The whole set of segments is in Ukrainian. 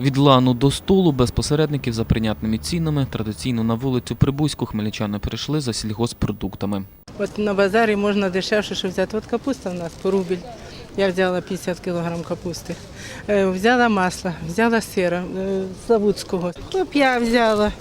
Від лану до столу без посередників за прийнятними цінами традиційно на вулицю Прибузьку хмельничани перейшли за сільгоспродуктами. От на базарі можна дешевше що взяти. От капуста в нас по рубль. Я взяла 50 кілограм капусти. Е, Взяла масло, взяла сира е, Славутського. я взяла.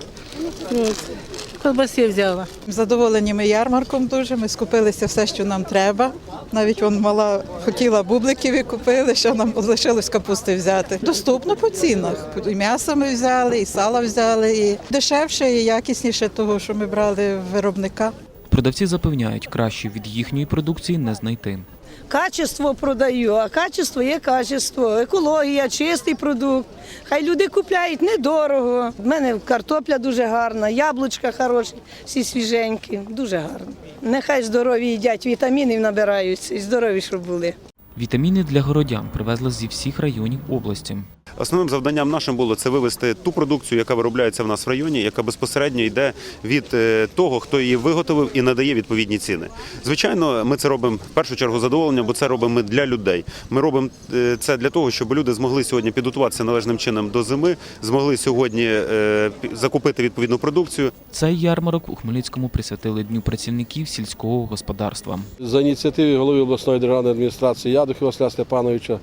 Колбаси взяла. Задоволені ми ярмарком дуже. Ми скупилися все, що нам треба. Навіть вон мала хотіла бубликів і купили, що нам лишилось капусти взяти. Доступно по цінах. І м'ясо ми взяли, і сало взяли, і дешевше, і якісніше того, що ми брали в виробника. Продавці запевняють, краще від їхньої продукції не знайти. Качество продаю, а качество є качество, екологія, чистий продукт. Хай люди купляють недорого. У мене картопля дуже гарна, яблучка хороші, всі свіженькі, дуже гарно. Нехай здорові їдять, вітамінів набираються і здорові, щоб були. Вітаміни для городян привезли зі всіх районів області. Основним завданням нашим було це вивести ту продукцію, яка виробляється в нас в районі, яка безпосередньо йде від е, того, хто її виготовив і надає відповідні ціни. Звичайно, ми це робимо в першу чергу задоволення, бо це робимо ми для людей. Ми робимо е, це для того, щоб люди змогли сьогодні підготуватися належним чином до зими, змогли сьогодні е, закупити відповідну продукцію. Цей ярмарок у Хмельницькому присвятили Дню працівників сільського господарства. За ініціативи голови обласної державної адміністрації Ядухи Василя Степановича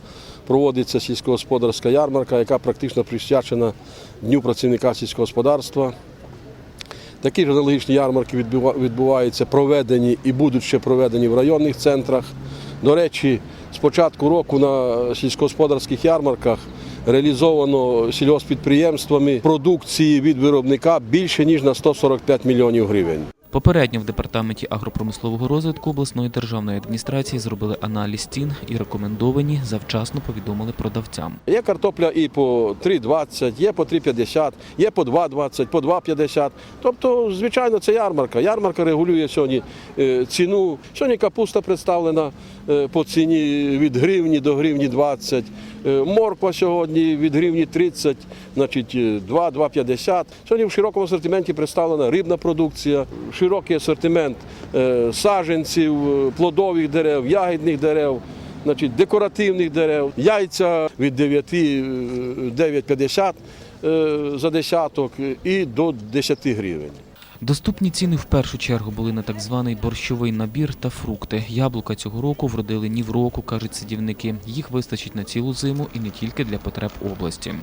проводиться сільськогосподарська ярмарка, яка практично присвячена Дню працівника сільського господарства. Такі ж аналогічні ярмарки відбуваються, проведені і будуть ще проведені в районних центрах. До речі, з початку року на сільськогосподарських ярмарках реалізовано сільгоспідприємствами продукції від виробника більше ніж на 145 мільйонів гривень. Попередньо в департаменті агропромислового розвитку обласної державної адміністрації зробили аналіз цін і рекомендовані завчасно повідомили продавцям. Є картопля і по 3,20, є по 3,50, є по 2,20, по 2,50. Тобто, звичайно, це ярмарка. Ярмарка регулює сьогодні е, ціну. Сьогодні капуста представлена е, по ціні від гривні до гривні 20. Е, Морква сьогодні від гривні 30, значить е, 2-2,50. Сьогодні в широкому асортименті представлена рибна продукція, широкий асортимент е, саджанців, е, плодових дерев, ягідних дерев значить, декоративних дерев, яйця від 9, е, 9,50 е, за десяток і до 10 гривень. Доступні ціни в першу чергу були на так званий борщовий набір та фрукти. Яблука цього року вродили ні в року, кажуть садівники. Їх вистачить на цілу зиму і не тільки для потреб області.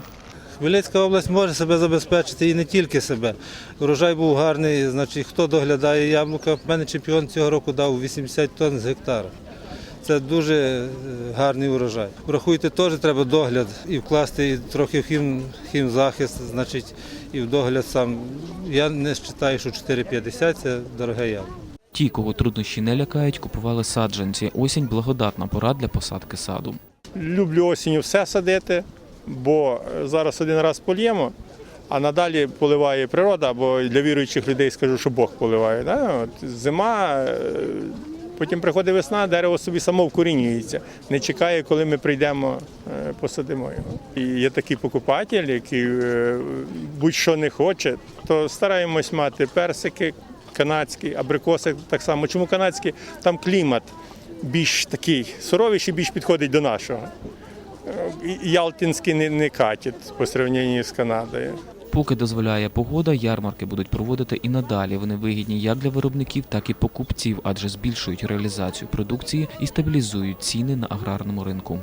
Хмельницька область може себе забезпечити і не тільки себе. Урожай був гарний, значить, хто доглядає яблука. В мене чемпіон цього року дав 80 тонн з гектара. Це дуже е, гарний урожай. Врахуйте, теж треба догляд і вкласти і трохи в хім, хімзахист, значить, і в догляд сам. Я не вважаю, що 4,50 це дороге яблуко. Ті, кого труднощі не лякають, купували саджанці. Осінь благодатна пора для посадки саду. Люблю осінню все садити, бо зараз один раз полємо, а надалі поливає природа, або для віруючих людей скажу, що Бог поливає. Да? От зима, е, потім приходить весна, дерево собі само вкорінюється, не чекає, коли ми прийдемо, е, посадимо його. І є такий покупатель, який е, будь-що не хоче, то стараємось мати персики канадські, абрикоси так само. Чому канадські? Там клімат більш такий суровіший, більш підходить до нашого. І- Ялтинський не, не катить по сравненню з Канадою. Поки дозволяє погода, ярмарки будуть проводити і надалі. Вони вигідні як для виробників, так і покупців, адже збільшують реалізацію продукції і стабілізують ціни на аграрному ринку.